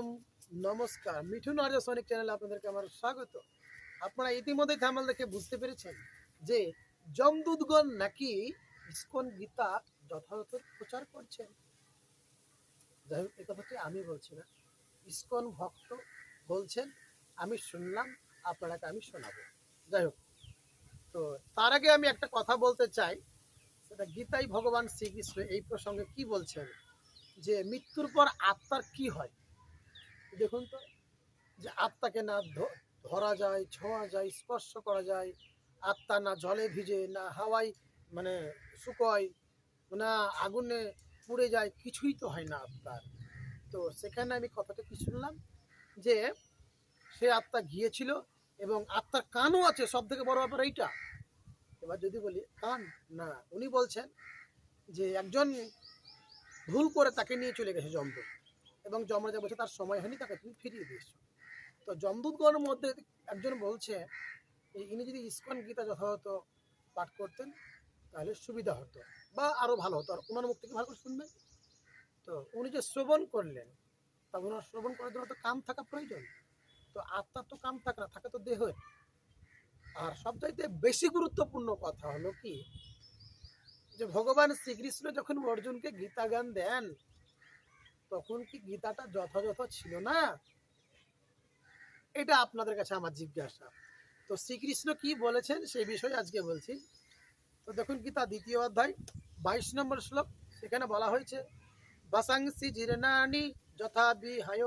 আলাইকুম। নমস্কার। মিঠুন আর্য সৈনিক চ্যানেলে আপনাদেরকে আমার স্বাগত। আপনারা ইতিমধ্যে থামাল দেখে বুঝতে পেরেছেন যে জমদূতগণ নাকি ইসকন গীতা যথাযথ প্রচার করছেন। যাই হোক, এ কথাটি আমি বলছি না। ইসকন ভক্ত বলছেন, আমি শুনলাম, আপনারাকে আমি শোনাবো। যাই হোক, তো তার আগে আমি একটা কথা বলতে চাই। সেটা গীতাই ভগবান শ্রীকৃষ্ণ এই প্রসঙ্গে কি বলছেন? যে মৃত্যুর পর আত্মার কি হয়? দেখুন তো, যে আত্মাকে না ধরা যায়, ছোঁয়া যায়, স্পর্শ করা যায়, আত্মা না জলে ভিজে, না হাওয়ায় মানে শুকোয়, না আগুনে পুড়ে যায়, কিছুই তো হয় না আত্মার। তো সেখানে আমি কথাটা কি শুনলাম? যে সে আত্মা গিয়েছিল এবং আত্মার কানও আছে সব থেকে বড় ব্যাপার এইটা। এবার যদি বলি, কান না, উনি বলছেন যে একজন ভুল করে তাকে নিয়ে চলে গেছে জমদূত এবং যমরাজা বলছে, তার সময় হয়নি, তাকে তুমি ফিরিয়ে দিয়েছ। তো যমদূতগণের মধ্যে একজন বলছে ইনি যদি ইস্কন গীতা যথাযথ পাঠ করতেন, তাহলে সুবিধা হতো বা আরও ভালো হতো। আর ওনার মুখ থেকে ভালো করে শুনবেন? তো উনি যে শ্রবণ করলেন তা ওনার শ্রবণ করার জন্য তো কাম থাকা প্রয়োজন। তো আত্মার তো কাম থাকে না, থাকে তো দেহের। আর সবচাইতে বেশি গুরুত্বপূর্ণ কথা হলো কি, যে ভগবান শ্রীকৃষ্ণ যখন অর্জুনকে গীতা জ্ঞান দেন তখন কি গীতাটা যথাযথ ছিল না? এটা আপনাদের কাছে আমার জিজ্ঞাসা। তো শ্রীকৃষ্ণ কি বলেছেন সেই বিষয়ে আজকে বলছি। তো দেখুন গীতা দ্বিতীয় অধ্যায়, বাইশ নম্বর শ্লোক, সেখানে বলা হয়েছে, বাসাংসি জীর্ণানি যথা বিহায়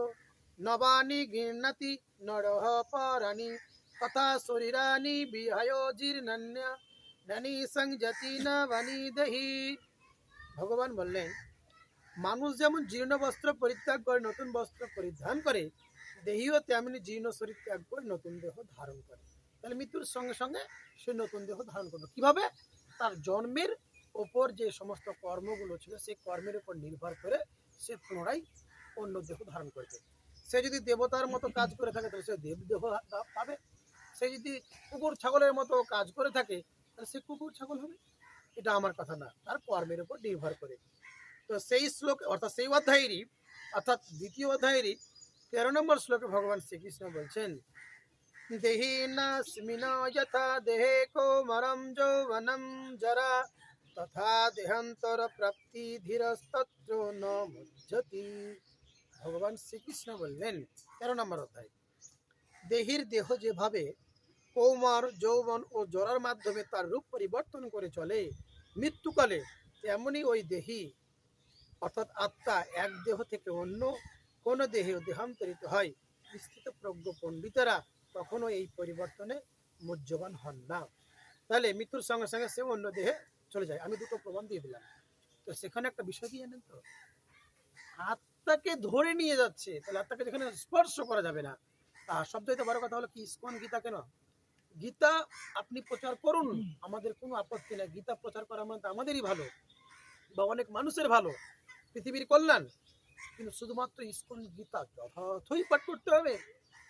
নবানি গৃহণাতি নরহ পরাণি, তথা শরীরানি বিহায় জীর্ণান্য, নানি সংযতি নবানি দেহি। ভগবান বললেন মানুষ যেমন জীর্ণ বস্ত্র পরিত্যাগ করে, নতুন বস্ত্র পরিধান করে দেহিও তেমনি জীর্ণ শরীর ত্যাগ করে নতুন দেহ ধারণ করে। তাহলে মৃত্যুর সঙ্গে সঙ্গে সে নতুন দেহ ধারণ করবে। কীভাবে? তার জন্মের ওপর যে সমস্ত কর্মগুলো ছিল, সেই কর্মের উপর নির্ভর করে সে পুনরায় অন্য দেহ ধারণ করবে। সে যদি দেবতার মতো কাজ করে থাকে, তাহলে সে দেব দেহ পাবে। সে যদি কুকুর ছাগলের মতো কাজ করে থাকে, তাহলে সে কুকুর ছাগল হবে। এটা আমার কথা না। তার কর্মের উপর নির্ভর করে। তো সেই শ্লোক, অর্থাৎ সেই অধ্যায়েরই, অর্থাৎ দ্বিতীয় অধ্যায়েরই তেরো নম্বর শ্লোকে ভগবান শ্রীকৃষ্ণ বলছেন, দেহি নাস্মিন যথা দেহে কৌমরম যৌবনম জরা, তথা দেহান্তর প্রাপ্তি ধীরস্তত্র ন মুজ্জতি। ভগবান শ্রীকৃষ্ণ বললেন, তেরো নম্বর অধ্যায়, দেহির দেহ যেভাবে কৌমার, যৌবন ও জরার মাধ্যমে তার রূপ পরিবর্তন করে চলে, মৃত্যুকালে তেমনি ওই দেহি অর্থাৎ আত্মা এক দেহ থেকে অন্য কোন দেহে দেহান্তরিত হয়। স্থিত প্রজ্ঞ পণ্ডিতেরা কখনো এই পরিবর্তনে মুহ্যবান হন না। তাহলে মৃত্যুর সঙ্গে সঙ্গে সে অন্য দেহে চলে যায়। আমি দুটো প্রমাণ দিয়ে দিলাম। তো সেখানে একটা বিষয় কি জানেন তো। আত্মাকে ধরে নিয়ে যাচ্ছে, তাহলে আত্মাকে যেখানে স্পর্শ করা যাবে না। আর সবচাইতে বড় কথা হলো কি? ইস্কন গীতা কেন? গীতা আপনি প্রচার করুন। আমাদের কোনো আপত্তি নেই। গীতা প্রচার করা মানে আমাদেরই ভালো বা অনেক মানুষের ভালো। পৃথিবীর কল্যাণ। কিন্তু শুধুমাত্র ইস্কন গীতা যথার্থই পাঠ করতে হবে,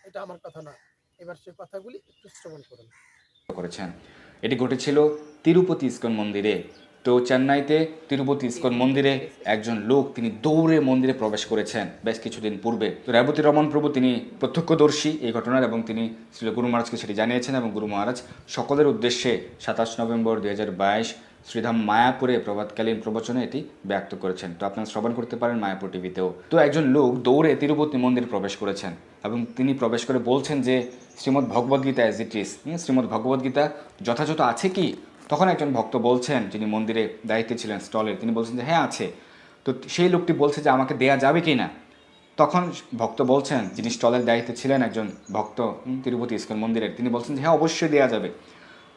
এটা আমার কথা না। এবার সে কথাগুলি একটু শ্রবণ করুন। করেছেন। এটি ঘটেছিল তিরুপতি ইস্কন মন্দিরে। তো চেন্নাইতে তিরুপতি ইস্কন মন্দিরে একজন লোক তিনি দৌড়ে মন্দিরে প্রবেশ করেছেন বেশ কিছুদিন পূর্বে। তো রেবতী রমন প্রভু তিনি প্রত্যক্ষদর্শী এই ঘটনার এবং তিনি শ্রী গুরু মহারাজকে সেটি জানিয়েছেন এবং গুরু মহারাজ সকলের উদ্দেশ্যে সাতাশ নভেম্বর দু হাজার বাইশ শ্রীধাম মায়াপুরে প্রভাতকালীন প্রবচনে এটি ব্যক্ত করেছেন। তো আপনারা শ্রবণ করতে পারেন মায়াপুর টিভিতেও। তো একজন লোক দৌড়ে তিরুপতি মন্দিরে প্রবেশ করেছেন এবং তিনি প্রবেশ করে বলছেন যে, Srimad Bhagavad Gita as it is Srimad Bhagavad Gita যথাযথ আছে কি? তখন একজন ভক্ত বলছেন, যিনি মন্দিরে দায়িত্বে ছিলেন স্টলের তিনি বলছেন যে হ্যাঁ আছে। তো সেই লোকটি বলছে যে, আমাকে দেয়া যাবে কি না? তখন ভক্ত বলছেন, যিনি স্টলের দায়িত্বে ছিলেন একজন ভক্ত তিরুপতি ইস্কন মন্দিরের, তিনি বলছেন যে হ্যাঁ অবশ্যই দেওয়া যাবে।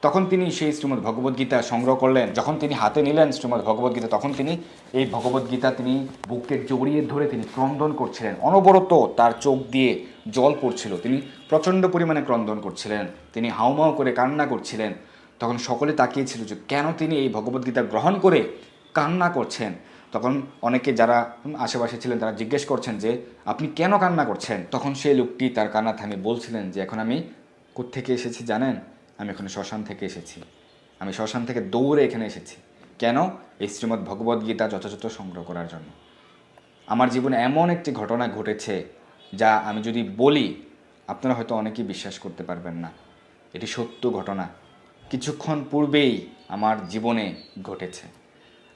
তখন তিনি সেই শ্রীমদ্ ভগবদ্গীতা সংগ্রহ করলেন। যখন তিনি হাতে নিলেন শ্রীমদ্ ভগবদ্গীতা তখন তিনি এই ভগবদ্গীতা তিনি বুকে জড়িয়ে ধরে তিনি ক্রন্দন করছিলেন। অনবরত তার চোখ দিয়ে জল পড়ছিল। তিনি প্রচণ্ড পরিমাণে ক্রন্দন করছিলেন। তিনি হাউমাউ করে কান্না করছিলেন। তখন সকলে তাকিয়েছিল যে কেন তিনি এই ভগবদ্গীতা গ্রহণ করে কান্না করছেন। তখন অনেকে যারা আশেপাশে ছিলেন তারা জিজ্ঞেস করছেন যে, আপনি কেন কান্না করছেন? তখন সেই লোকটি তার কান্না থামিয়ে বলছিলেন যে, এখন আমি কোত্থেকে এসেছি জানেন? আমি এখানে শ্মশান থেকে এসেছি। আমি শ্মশান থেকে দৌড়ে এখানে এসেছি। কেন? এই শ্রীমদ্ ভগবদ্গীতা যথাযথ সংগ্রহ করার জন্য। আমার জীবনে এমন একটি ঘটনা ঘটেছে যা আমি যদি বলি, আপনারা হয়তো অনেকেই বিশ্বাস করতে পারবেন না। এটি সত্য ঘটনা। কিছুক্ষণ পূর্বেই আমার জীবনে ঘটেছে।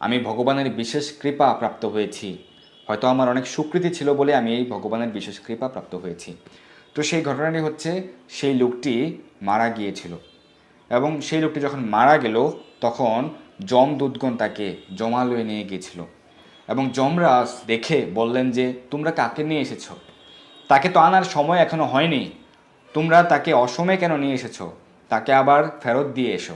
আমি ভগবানের বিশেষ কৃপা প্রাপ্ত হয়েছি। হয়তো আমার অনেক সুকৃতি ছিল বলে আমি এই ভগবানের বিশেষ কৃপা প্রাপ্ত হয়েছি। তো সেই ঘটনাটি হচ্ছে, সেই লোকটি মারা গিয়েছিল। এবং সেই লোকটি যখন মারা গেল, তখন যমদূতগণ তাকে জমালয়ে নিয়ে গিয়েছিল। এবং যমরাজ দেখে বললেন যে, তোমরা কাকে নিয়ে এসেছ? তাকে তো আনার সময় এখনও হয়নি। তোমরা তাকে অসময়ে কেন নিয়ে এসেছ? তাকে আবার ফেরত দিয়ে এসো।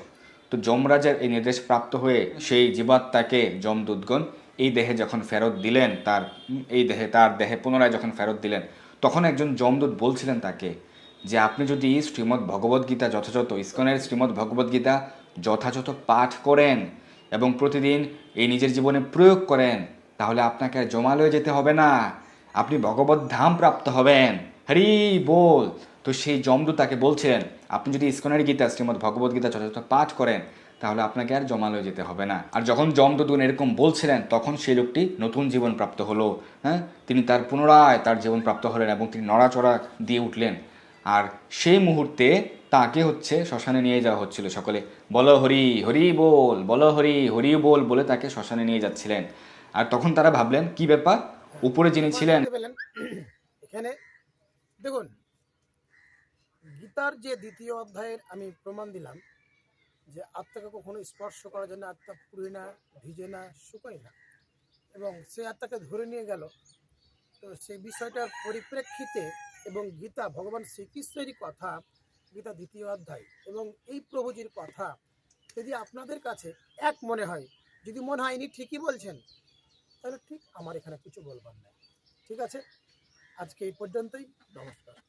তো যমরাজের এই নির্দেশ প্রাপ্ত হয়ে সেই জীবাত্মাকে যমদূতগণ এই দেহে যখন ফেরত দিলেন, তার, এই দেহে, তার দেহে পুনরায় যখন ফেরত দিলেন, তখন একজন যমদূত বলছিলেন তাকে যে আপনি যদি শ্রীমদ্ ভগবদ্গীতা যথাযথ, ইস্কনের শ্রীমদ্ ভগবদ্গীতা যথাযথ পাঠ করেন এবং প্রতিদিন এই নিজের জীবনে প্রয়োগ করেন, তাহলে আপনাকে আর জমালয়ে যেতে হবে না। আপনি ভগবত ধাম প্রাপ্ত হবেন। হরি বল। তো সেই যমদূত তাকে বলছিলেন, আপনি যদি ইস্কনের গীতা, শ্রীমদ্ ভগবত গীতা যথাযথ পাঠ করেন, তাহলে আপনাকে আর জমালয়ে যেতে হবে না। আর যখন যমদূতগণ এরকম বলছিলেন, তখন সেই লোকটি নতুন জীবন প্রাপ্ত হলো। হ্যাঁ? তিনি তার পুনরায় তার জীবন প্রাপ্ত হলেন এবং তিনি নড়াচড়া দিয়ে উঠলেন। আর সেই মুহূর্তে তাকে হচ্ছে শ্মশানে নিয়ে যাওয়া হচ্ছিল সকলে। বলো হরি হরি বল বলো হরি হরি বল বলে তাকে শ্মশানে নিয়ে যাচ্ছিলেন। আর তখন তারা ভাবলেন কি ব্যাপার? উপরে যিনি ছিলেন এখানে দেখুন গীতার যে দ্বিতীয় অধ্যায়ের আমি প্রমাণ দিলাম যে আত্মাকে কখনো স্পর্শ করার জন্য আত্মা পুড়ে না ভিজে না শুকোয় না। এবং সে আত্মাকে ধরে নিয়ে গেল। তো সেই বিষয়টার পরিপ্রেক্ষিতে এবং গীতা, ভগবান শ্রীকৃষ্ণেরই কথা, গীতা দ্বিতীয় অধ্যায়, এবং এই প্রভুজির কথা যদি আপনাদের কাছে এক মনে হয়, যদি মনে হয় ইনি ঠিকই বলছেন, তাহলে ঠিক আমার এখানে কিছু বলবার নেই। ঠিক আছে? আজকে এই পর্যন্তই। নমস্কার।